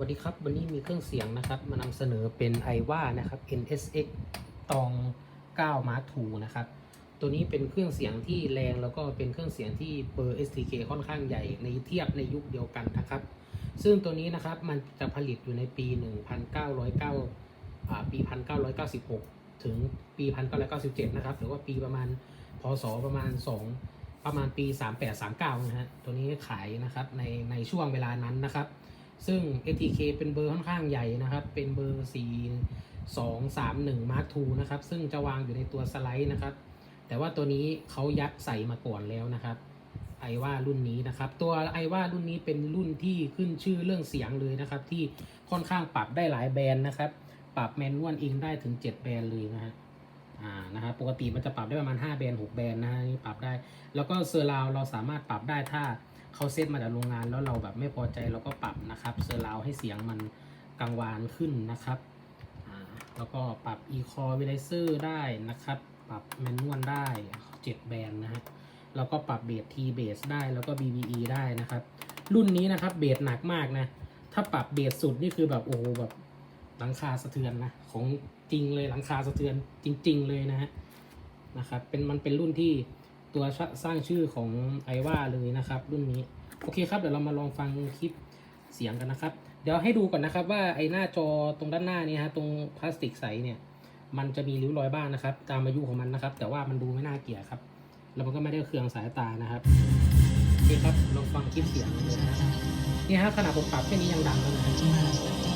สวัสดีครับ วันนี้มีเครื่องเสียงนะครับมานำเสนอเป็นไอว่านะครับ NSX ตอง 9 Mark II นะครับ ตัวนี้เป็นเครื่องเสียงที่แรงแล้วก็เป็นเครื่องเสียงที่เบอร์ STK ค่อนข้างใหญ่ในเทียบในยุคเดียวกันนะครับ ซึ่งตัวนี้นะครับมันจะผลิตอยู่ในปี 1909อ่าปี 1996 ถึงปี 1997 นะครับหรือว่าปีประมาณพศประมาณ 2 ประมาณปี 3839 นะฮะตัวนี้ขายนะครับในในช่วงเวลานั้นนะครับ ซึ่ง ATK เป็นเบอร์ค่อนข้างใหญ่นะครับ เป็นเบอร์ 4 2 3 1 Mark II นะครับ ซึ่งจะวางอยู่ในตัวสไลด์นะครับ แต่ว่าตัวนี้เขายัดใส่มาก่อนแล้วนะครับไอว่ารุ่นนี้นะครับ ตัวไอว่ารุ่นนี้เป็นรุ่นที่ขึ้นชื่อเรื่องเสียงเลยนะครับ ที่ค่อนข้างปรับได้หลายแบรนด์นะครับ ปรับแมนนวลอิงได้ถึง 7 แบรนด์เลยนะฮะอ่านะครับปกติมันจะปรับได้ประมาณ 5 แบรนด์ 6 แบรนด์นะฮะนี่ปรับได้ แล้วก็เซอร์ราวเราสามารถปรับได้ถ้า เขาเซตมาจากโรงงานแล้วเราแบบไม่พอใจเราก็ปรับนะครับเซอร์ราวให้เสียงมันกังวานขึ้นนะครับแล้วก็ปรับ e c o v i l i z e r ได้นะครับ ปรับแมนนวลได้7แบรนด์นะฮะแล้วก็ปรับเบส T เบสได้แล้วก็ BBE ได้นะครับ รุ่นนี้นะครับเบสหนักมากนะ ถ้าปรับเบสสุดนี่คือแบบโอ้โหแบบหลังคาสะเทือนนะของจริงเลยหลังคาสะเทือนจริง ๆ เลยนะฮะนะครับเป็นมันเป็นรุ่นที่ ตัวสร้างชื่อของไอว่าเลยนะครับ รุ่นนี้โอเคครับเดี๋ยวเรามาลองฟังคลิปเสียงกันนะครับ เดี๋ยวให้ดูก่อนนะครับว่าไอหน้าจอตรงด้านหน้านี่ฮะตรงพลาสติกใสเนี่ยมันจะมีริ้วรอยบ้างนะครับ ตามอายุของมันนะครับ แต่ว่ามันดูไม่น่าเกลียดครับ แล้วมันก็ไม่ได้เคืองสายตานะครับโอเคครับลองฟังคลิปเสียงเลยนะนี่ฮะขนาดผมปรับแค่นี้ยังดังแล้วนะ